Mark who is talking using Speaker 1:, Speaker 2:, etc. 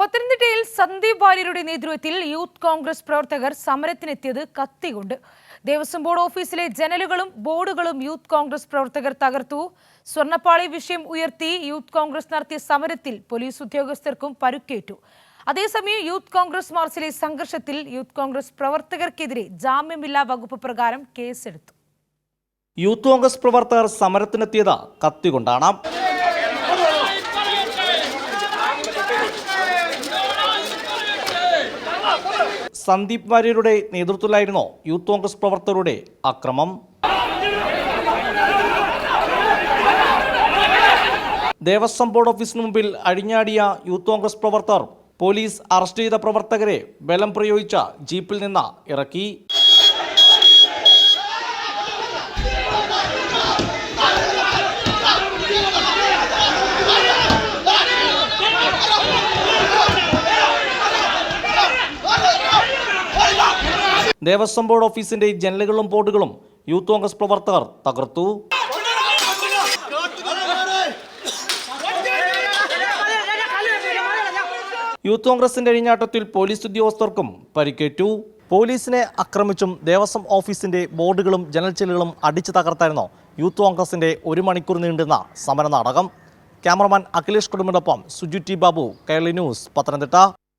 Speaker 1: പത്തനംതിട്ടയിൽ സന്ദീപ് വാര്യരുടെ നേതൃത്വത്തിൽ യൂത്ത് കോൺഗ്രസ് പ്രവർത്തകർ സമരത്തിനെത്തിയത് കത്തികൊണ്ട്. ദേവസ്വം ബോർഡ് ഓഫീസിലെ ജനലുകളും ബോർഡുകളും യൂത്ത് കോൺഗ്രസ് പ്രവർത്തകർ തകർത്തു. സ്വർണപ്പാളി വിഷയം ഉയർത്തി യൂത്ത് കോൺഗ്രസ് നടത്തിയ സമരത്തിൽ പോലീസ് ഉദ്യോഗസ്ഥർക്കും പരുക്കേറ്റു. അതേസമയം യൂത്ത് കോൺഗ്രസ് മാർച്ചിലെ സംഘർഷത്തിൽ യൂത്ത് കോൺഗ്രസ് പ്രവർത്തകർക്കെതിരെ ജാമ്യമില്ലാ വകുപ്പ് പ്രകാരം കേസെടുത്തു.
Speaker 2: യൂത്ത് കോൺഗ്രസ് പ്രവർത്തകർ സമരത്തിനെത്തിയത് കത്തികൊണ്ടാണ്. സന്ദീപ് വാര്യരുടെ നേതൃത്വത്തിലായിരുന്നു യൂത്ത് കോൺഗ്രസ് പ്രവർത്തകരുടെ അക്രമം. ദേവസ്വം ബോർഡ് ഓഫീസിന് മുമ്പിൽ അഴിഞ്ഞാടിയ യൂത്ത് കോൺഗ്രസ് പ്രവർത്തകർ പോലീസ് അറസ്റ്റ് ചെയ്ത പ്രവർത്തകരെ ബലം പ്രയോഗിച്ച ജീപ്പിൽ നിന്ന് ഇറക്കി. ദേവസ്വം ബോർഡ് ഓഫീസിന്റെ ജനലുകളും ബോർഡുകളും യൂത്ത് കോൺഗ്രസ് പ്രവർത്തകർ തകർത്തു. യൂത്ത് കോൺഗ്രസിന്റെ അഴിഞ്ഞാട്ടത്തിൽ പോലീസ് ഉദ്യോഗസ്ഥർക്കും പരിക്കേറ്റു. പോലീസിനെ ആക്രമിച്ചും ദേവസ്വം ഓഫീസിന്റെ ബോർഡുകളും ജനൽ ചില്ലുകളും അടിച്ചു തകർത്തായിരുന്നു യൂത്ത് കോൺഗ്രസിന്റെ ഒരു മണിക്കൂർ നീണ്ടുന്ന സമരനാടകം. ക്യാമറമാൻ അഖിലേഷ് കുടുംബിനൊപ്പം സുജു ടി ബാബു കേരളി ന്യൂസ് പത്തനംതിട്ട.